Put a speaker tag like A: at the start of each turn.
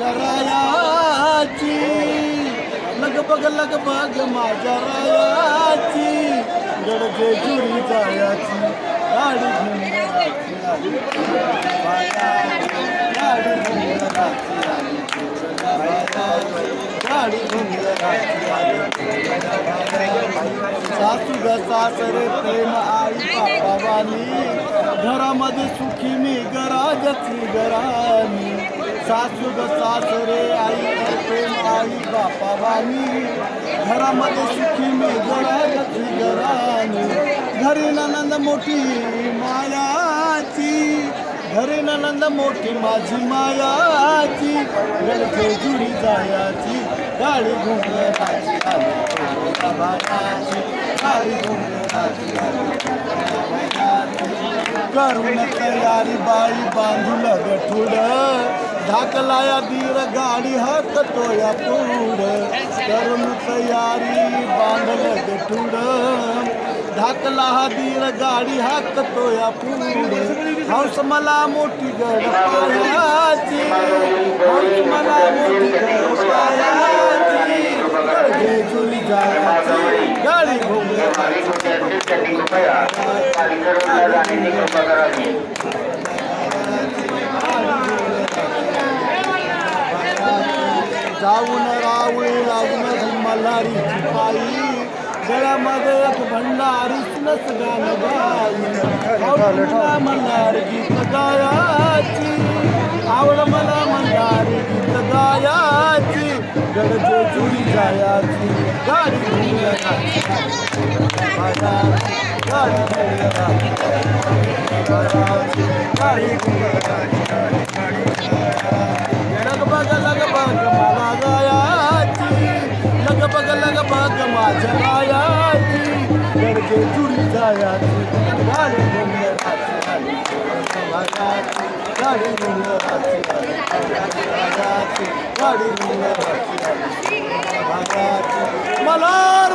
A: माझ्या रायाची. लगबग लगबग माझ्या रायाची. गडजे जुरी जायाची. गाडी घेऊन रायाची आली. बाया, गाडी सासू ग सासरे प्रेम आई बाबावानी घरामध्ये सुखी मी गराजची गरानी सासू ग सासरे आई प्रेम आई बापावानी घरामध्ये सुखी मी गराजची गरानी घरी नंद मोठी मायाची. घरी नंद मोठी माझी मायाची. गडचे जुडी जायाची गाडी घुमराची गाडी घुमराची करून तयारी बाई बांधून गठुड ढाकलाया दीर गाडी हात तोया पुढ करून तयारी बांधल गठुड. ढाकला हा दीर गाडी हात तोया पुढ हौस मला मोठी गड पायाची. हौस मला मोठी गड पायाची. गडगे जुली जायची. गाडी घुमराची जाऊन रावळी लागून मल्हारीची पायी. गळ्यामध्ये एक भंडारीच नस गाण गाई मल्हार गीत गायाची. आवड मला मल्हारी गीत गायाची. गडजे जुळी जायाची. गाडी घुमराची. गाडी गाडी गायाची गडगे जुडी जायाची गाडी घुमराची गाडी घुमराची गाडी घुमराची आली. गायाची. मल्हार